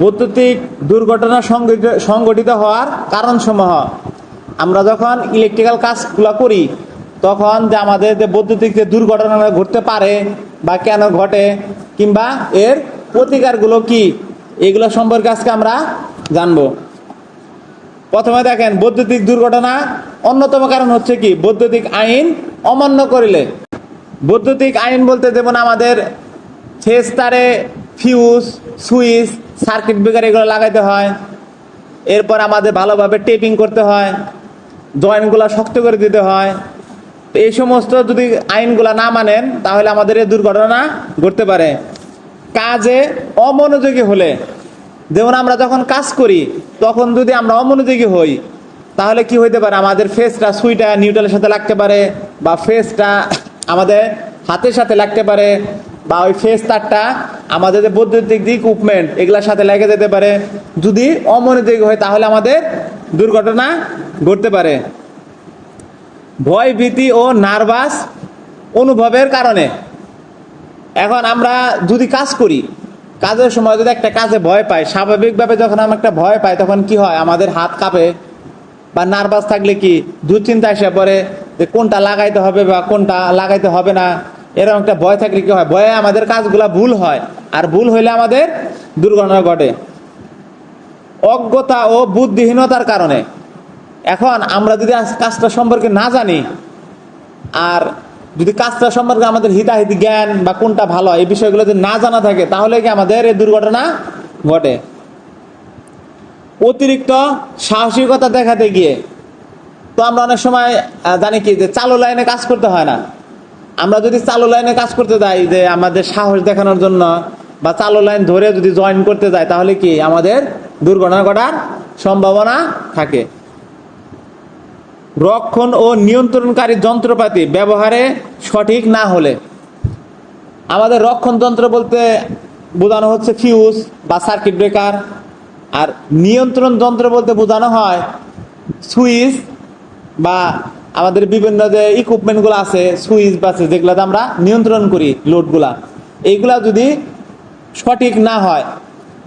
বৈদ্যুতিক দুর্ঘটনা সংঘটিত হওয়ার কারণসমূহ। আমরা যখন ইলেকট্রিক্যাল কাজগুলো করি, তখন যে আমাদের যে বৈদ্যুতিক যে দুর্ঘটনা ঘটতে পারে বা কেন ঘটে, কিংবা এর প্রতিকারগুলো কি, এগুলো সম্পর্কে আজকে আমরা জানব। প্রথমে দেখেন, বৈদ্যুতিক দুর্ঘটনা অন্যতম কারণ হচ্ছে কি? বৈদ্যুতিক আইন অমান্য করিলে। বৈদ্যুতিক আইন বলতে যেমন আমাদের ফেস তারে ফিউজ সুইচ সার্কিট ব্রেকার এগুলো লাগাইতে হয়। এরপর আমাদের ভালোভাবে টেপিং করতে হয়। জয়েন্টগুলো শক্ত করে দিতে হয়। তো এই সমস্ত যদি আইনগুলো না মানেন, তাহলে আমাদের এই দুর্ঘটনা ঘটতে পারে। কাজে অমনোযোগী হলে, যেমন আমরা যখন কাজ করি, তখন যদি আমরা অমনোযোগী হই, তাহলে কি হইতে পারে? আমাদের ফেসটা সুইটা নিউট্রালের সাথে লাগতে পারে, বা ফেসটা আমাদের হাতের সাথে লাগতে পারে, বা ওই ফেস তারটা আমাদের বৈদ্যুতিক যে ইকুইপমেন্ট এগুলোর সাথে লেগে যেতে পারে। যদি অমনোযোগী হয়, তাহলে আমাদের দুর্ঘটনা ঘটতে পারে। ভয়, ভীতি ও নার্ভাস অনুভবের কারণে। এখন আমরা যদি কাজ করি, কাজের সময় যদি একটা কাজে ভয় পাই স্বাভাবিকভাবে যখন আমরা একটা ভয় পাই, তখন কি হয়? আমাদের হাত কাঁপে বা নার্ভাস থাকলে কি? দুশ্চিন্তা এসে পড়ে যে কোনটা লাগাইতে হবে বা কোনটা লাগাইতে হবে না। এরকম একটা ভয় থাকলে কি হয়? ভয়ে আমাদের কাজগুলা ভুল হয়। আর ভুল হইলে আমাদের দুর্ঘটনা ঘটে। অজ্ঞতা ও বুদ্ধিহীনতার কারণে। এখন আমরা যদি কাজটা সম্পর্কে না জানি, আর যদি কাজটা সম্পর্কে আমাদের হিতাহিত জ্ঞান বা কোনটা ভালো এই বিষয়গুলো যদি না জানা থাকে, তাহলে কি আমাদের এই দুর্ঘটনা ঘটে? অতিরিক্ত সাহসিকতা দেখাতে গিয়ে, তো আমরা অনেক সময় জানি কি যে চালু লাইনে কাজ করতে হয় না। আমরা যদি চালু লাইনে কাজ করতে যাই যে আমাদের সাহস দেখানোর জন্য বা চালু লাইন ধরে যদি জয়েন করতে যাই তাহলে কি আমাদের দুর্ঘটনা ঘটার সম্ভাবনা থাকে। রক্ষণ ও নিয়ন্ত্রণকারী যন্ত্রপাতি ব্যবহারে সঠিক না হলে। আমাদের রক্ষণ যন্ত্র বলতে বোঝানো হচ্ছে ফিউজ বা সার্কিট ব্রেকার আর নিয়ন্ত্রণ যন্ত্র বলতে বোঝানো হয় সুইচ বা আমাদের বিভিন্ন যে ইকুইপমেন্টগুলো আছে সুইচ বা আছে যেগুলোতে আমরা নিয়ন্ত্রণ করি লোডগুলা এইগুলা যদি সঠিক না হয়।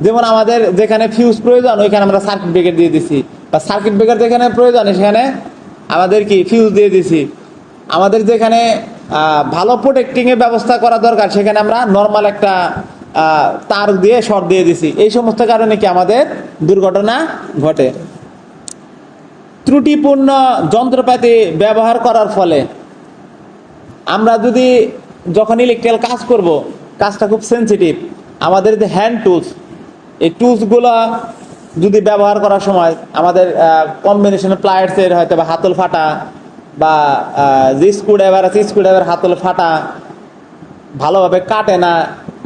যেমন আমাদের যেখানে ফিউজ প্রয়োজন, ওইখানে আমরা সার্কিট ব্রেকার দিয়ে দিছি। বা সার্কিট ব্রেকার যেখানে প্রয়োজন, সেখানে আমাদের কি ফিউজ দিয়ে দিছি। আমাদের যেখানে ভালো প্রোটেক্টিং এর ব্যবস্থা করা দরকার, সেখানে আমরা নর্মাল একটা তার দিয়ে শর্ট দিয়ে দিছি। এই সমস্ত কারণে কি আমাদের দুর্ঘটনা ঘটে। ত্রুটিপূর্ণ যন্ত্রপাতি ব্যবহার করার ফলে আমরা যদি যখন ইলেকট্রিক্যাল কাজ করব, কাজটা খুব সেনসিটিভ আমাদের যে হ্যান্ড টুলস এই টুলসগুলো যদি ব্যবহার করার সময় আমাদের কম্বিনেশনের প্লায়ার্সের হয়তো বা হাতল ফাটা বা যে স্ক্রুড্রাইভার আছে স্ক্রুড্রাইভার হাতল ফাটা ভালোভাবে কাটে না,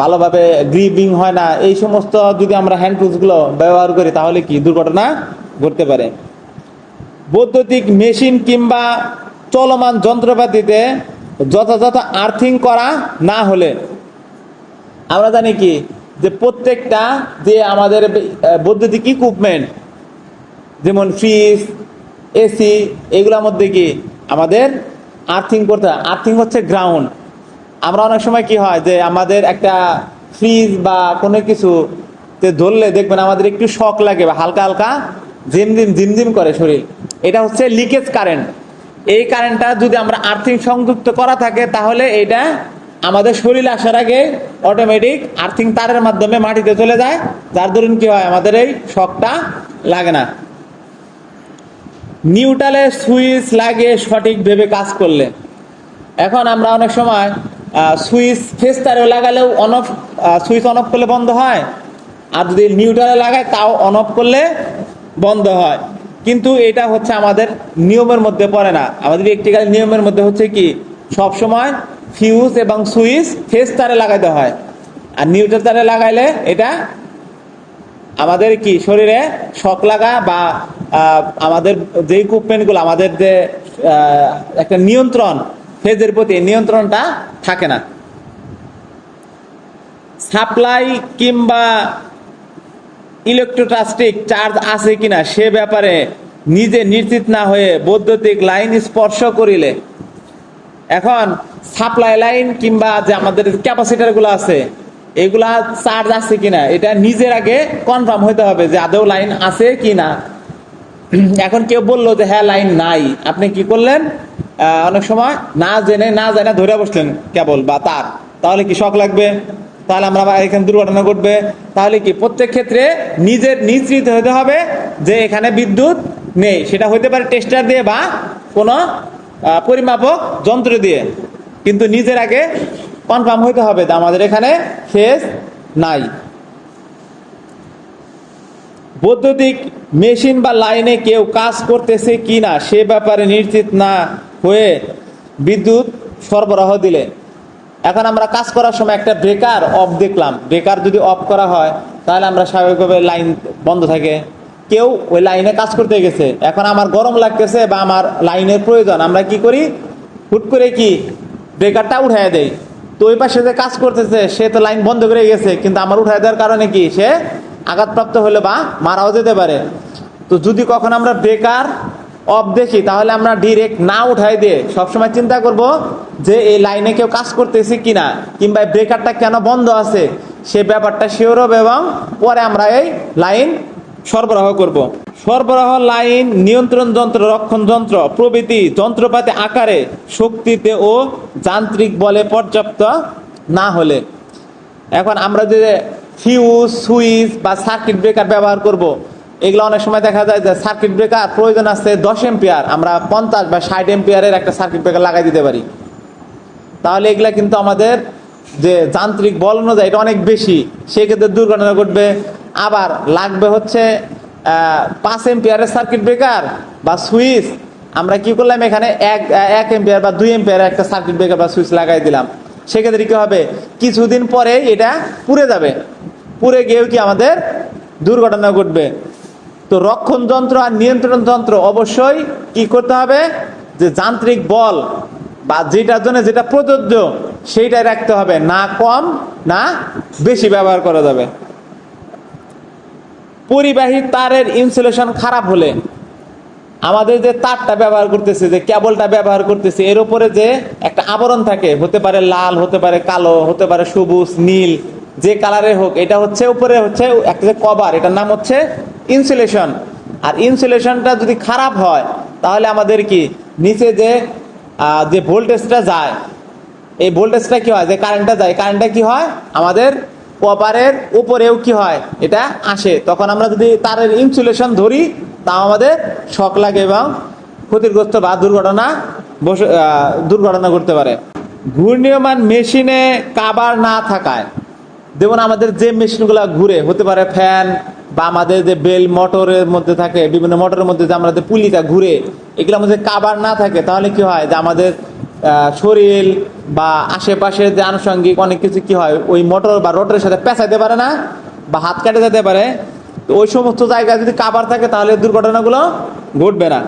ভালোভাবে গ্রিপিং হয় না, এই সমস্ত যদি আমরা হ্যান্ড টুলসগুলো ব্যবহার করি তাহলে কি দুর্ঘটনা ঘটতে পারে। বৈদ্যুতিক মেশিন কিংবা চলমান যন্ত্রপাতিতে যথাযথ আর্থিং করা না হলে আমরা জানি কি? যে প্রত্যেকটা যে আমাদের বৈদ্যুতিক ইকুইপমেন্ট যেমন ফ্রিজ এসি এগুলোর মধ্যে কি? আমাদের আর্থিং করতে হয়। আর্থিং হচ্ছে গ্রাউন্ড আমরা অনেক সময় কি হয় যে আমাদের একটা ফ্রিজ বা কোনো কিছু ধরলে দেখবেন আমাদের একটু শক লাগে বা হালকা হালকা ঝিমঝিম ঝিমঝিম করে শরীর। এটা হচ্ছে লিকেজ কারেন্ট এই কারেন্টটা যদি আমরা আর্থিং সংযুক্ত করা থাকে তাহলে এটা আমাদের শরীর আসার আগে অটোমেটিক আর্থিং তারের মাধ্যমে মাটিতে চলে যায়, যার দরুন কি হয়? আমাদের এই শকটা লাগে না। নিউট্রালে সুইচ লাগিয়ে সঠিকভাবে কাজ করলে। এখন আমরা অনেক সময় সুইচ ফেস তারে লাগালেও on off switch on off করলে বন্ধ হয়। আর যদি নিউট্রালে লাগায়, তাও অন অফ করলে বন্ধ হয়। কিন্তু এটা হচ্ছে আমাদের নিয়মের মধ্যে পড়ে না। আমাদের ইলেকট্রিক্যাল নিয়মের মধ্যে হচ্ছে কি? সব সময় ফিউজ এবং সুইচ ফেস তারে লাগাইতে হয়। আর নিউট্রাল তারে লাগাইলে এটা আমাদের কি? শরীরে শক লাগা বা আমাদের যে ইকুইপমেন্টগুলো আমাদের যে একটা নিয়ন্ত্রণ ফেজের প্রতি নিয়ন্ত্রণটা থাকে না। সাপ্লাই কিংবা ইলেকট্রোট্রাস্টিক চার্জ আছে কিনা সে ব্যাপারে নিজে নিশ্চিত না হয়ে বৈদ্যুতিক লাইন স্পর্শ করিলে এখন সাপ্লাই লাইন কিংবা যে আমাদের ক্যাপাসিটারগুলো আছে, এগুলা চার্জ আছে কিনা, এটা নিজের আগে কনফার্ম হতে হবে যে আদৌ লাইন আছে কিনা। এখন কেউ বলল যে হ্যাঁ লাইন নাই। আপনি কি করলেন? অনেক সময় না জেনে, না জানে ধরে বসলেন কেবল বা তার। তাহলে কি শখ লাগবে? তাহলে আমরা এখানে দুর্ঘটনা ঘটবে। তাহলে কি প্রত্যেক ক্ষেত্রে নিজের নিশ্চিত হতে হবে যে এখানে বিদ্যুৎ নেই। সেটা হতে পারে টেস্টার দিয়ে বা কোনো পরিমাপক যন্ত্র দিয়ে। কিন্তু নিজের আগে কনফার্ম হতে হবে যে আমাদের এখানে ফেস নাই। বৈদ্যুতিক মেশিন বা লাইনে কেউ কাজ করতেছে কিনা সে ব্যাপারে নিশ্চিত না হয়ে বিদ্যুৎ সরবরাহ দিলে। এখন আমরা কাজ করার সময় একটা ব্রেকার অফ দেখলাম। ব্রেকার যদি অফ করা হয়, তাহলে আমরা স্বাভাবিকভাবে লাইন বন্ধ থাকে। কেউ ওই লাইনে কাজ করতে গেছে। এখন আমার গরম লাগতেছে বা আমার লাইনের প্রয়োজন, আমরা কি করি? হুট করে কি ব্রেকারটা উঠাই দেয় তো ওই পাশে যে কাজ করতেছে, সে তো লাইন বন্ধ করে গেছে, কিন্তু আমার উঠাই দেওয়ার কারণে কি সে আঘাতপ্রাপ্ত হলে বা মারাও যেতে পারে। তো যদি কখন আমরা ব্রেকার অফ দেখি, তাহলে আমরা ডিরেক্ট না উঠাই দিয়ে সবসময় চিন্তা করব যে এই লাইনে কেউ কাজ করতেছে কিনা, কিংবা ব্রেকারটা কেন বন্ধ আছে? সে ব্যাপারটা শিওর হবে এবং পরে আমরা এই লাইন সরবরাহ করব সরবরাহ লাইন, নিয়ন্ত্রণ যন্ত্র, রক্ষণ যন্ত্র, প্রভৃতি যন্ত্রপাতি আকারে শক্তিতে ও যান্ত্রিক বলে পর্যাপ্ত না হলে এখন আমরা যে ফিউজ সুইচ বা সার্কিট ব্রেকার ব্যবহার করব। এগুলো অনেক সময় দেখা যায় যে সার্কিট ব্রেকার প্রয়োজন আছে দশ এম্পিয়ার আমরা পঞ্চাশ বা ষাট এম্পিয়ারের একটা সার্কিট ব্রেকার লাগাই দিতে পারি তাহলে এগুলা কিন্তু আমাদের যে যান্ত্রিক বল অনুযায়ী এটা অনেক বেশি, সেক্ষেত্রে দুর্ঘটনা ঘটবে আবার লাগবে হচ্ছে পাঁচ এম্পিয়ারের সার্কিট ব্রেকার বা সুইচ আমরা কি করলাম এখানে? এক এক এম্পিয়ার বা দুই এম্পিয়ার একটা সার্কিট ব্রেকার বা সুইচ লাগাই দিলাম। সেক্ষেত্রে কি হবে? কিছুদিন পরে এটা পুড়ে যাবে। পুড়ে গিয়েও কি আমাদের দুর্ঘটনা ঘটবে। তো রক্ষণ যন্ত্র আর নিয়ন্ত্রণ যন্ত্র অবশ্যই কি করতে হবে? যে যান্ত্রিক বল বা যেটার জন্য যেটা প্রযোজ্য, সেইটাই রাখতে হবে। না কম, না বেশি ব্যবহার করা যাবে। পরিবাহী তারের ইনসুলেশন খারাপ হলে আমাদের যে তারটা ব্যবহার করতেছে, যে কেবলটা ব্যবহার করতেছে, এর উপরে যে একটা আবরণ থাকে, হতে পারে লাল, হতে পারে কালো, হতে পারে সবুজ, নীল, যে কালারের হোক, এটা হচ্ছে উপরে হচ্ছে একটা যে কভার, এটার নাম হচ্ছে ইনসুলেশন আর ইনসুলেশনটা যদি খারাপ হয়, তাহলে আমাদের কি? নিচে যে যে ভোল্টেজটা যায়, এই ভোল্টেজটা কি হয়? যে কারেন্টটা যায় কারেন্টটা কি হয়? আমাদের কপারের উপরেও কি হয়? এটা আসে। তখন আমরা যদি তারের ইনসুলেশন ধরি, তাও আমাদের শক লাগে এবং ক্ষতিগ্রস্ত বা দুর্ঘটনা বসে দুর্ঘটনা ঘটতে পারে। ঘূর্ণীয়মান মেশিনে কাবার না থাকায়, যেমন আমাদের যে মেশিনগুলো ঘুরে, হতে পারে ফ্যান বা আমাদের যে বেল মোটরের মধ্যে থাকে, বিভিন্ন মোটরের মধ্যে যে আমাদের পুলিটা ঘুরে, এগুলোর মধ্যে কাবার না থাকে, তাহলে কি হয়? যে আমাদের শরীর বা আশেপাশের যে আনুষঙ্গিক অনেক কিছু কি হয়, ওই মোটর বা রোটরের সাথে পেঁচাইতে পারে না বা হাত কাটে যেতে পারে। তো ওই সমস্ত জায়গায় যদি কাবার থাকে, তাহলে দুর্ঘটনাগুলো ঘটবে না।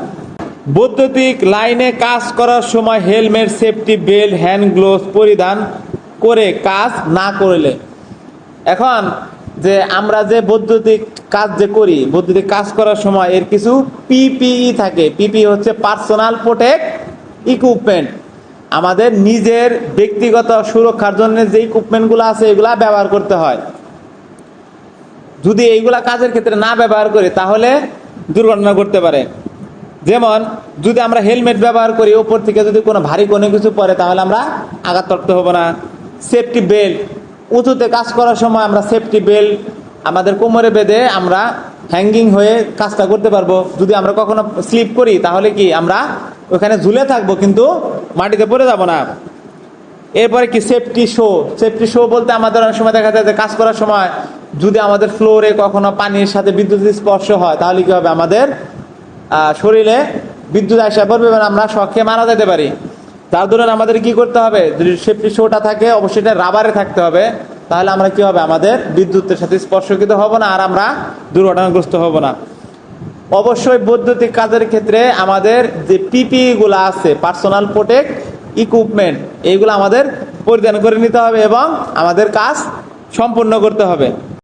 বৈদ্যুতিক লাইনে কাজ করার সময় helmet, safety belt, hand gloves পরিধান করে কাজ না করলে। এখন যে আমরা যে বৈদ্যুতিক কাজ যে করি, বৈদ্যুতিক কাজ করার সময় এর কিছু পিপিই থাকে। পিপি হচ্ছে পার্সোনাল প্রোটেক্ট ইকুইপমেন্ট আমাদের নিজের ব্যক্তিগত সুরক্ষার জন্য যে ইকুইপমেন্টগুলো আছে, এগুলা ব্যবহার করতে হয়। যদি এইগুলা কাজের ক্ষেত্রে না ব্যবহার করি, তাহলে দুর্ঘটনা ঘটতে পারে। যেমন, যদি আমরা হেলমেট ব্যবহার করি ওপর থেকে যদি কোনো ভারী কোনো কিছু পরে তাহলে আমরা আঘাত আঘাতপ্রাপ্ত হব না। সেফটি বেল্ট, উঁচুতে কাজ করার সময় আমরা সেফটি বেল্ট, আমাদের কোমরে বেঁধে আমরা হ্যাঙ্গিং হয়ে কাজটা করতে পারব। যদি আমরা কখনো স্লিপ করি, তাহলে কি? আমরা ওখানে ঝুলে থাকব, কিন্তু মাটিতে পড়ে যাব না। এরপরে কি সেফটি শো সেফটি শো বলতে আমাদের অনেক সময় দেখা যায় যে কাজ করার সময় যদি আমাদের ফ্লোরে কখনো পানির সাথে বিদ্যুৎ স্পর্শ হয়, তাহলে কি হবে? আমাদের শরীরে বিদ্যুৎ আসা পড়বে এবং আমরা শখে মারা যেতে পারি। তার দরুন আমাদের কি করতে হবে? যদি সেফটি শোটা থাকে, অবশ্যই এটা রাবারে থাকতে হবে। তাহলে আমরা কি হবে? আমাদের বিদ্যুতের সাথে স্পর্শকৃত হব না, আর আমরা দুর্ঘটনাগ্রস্ত হব না। অবশ্যই বৈদ্যুতিক কাজের ক্ষেত্রে আমাদের যে পিপি গুলো আছে পার্সোনাল প্রোটেক্ট ইকুইপমেন্ট এইগুলো আমাদের পরিধান করে নিতে হবে এবং আমাদের কাজ সম্পূর্ণ করতে হবে।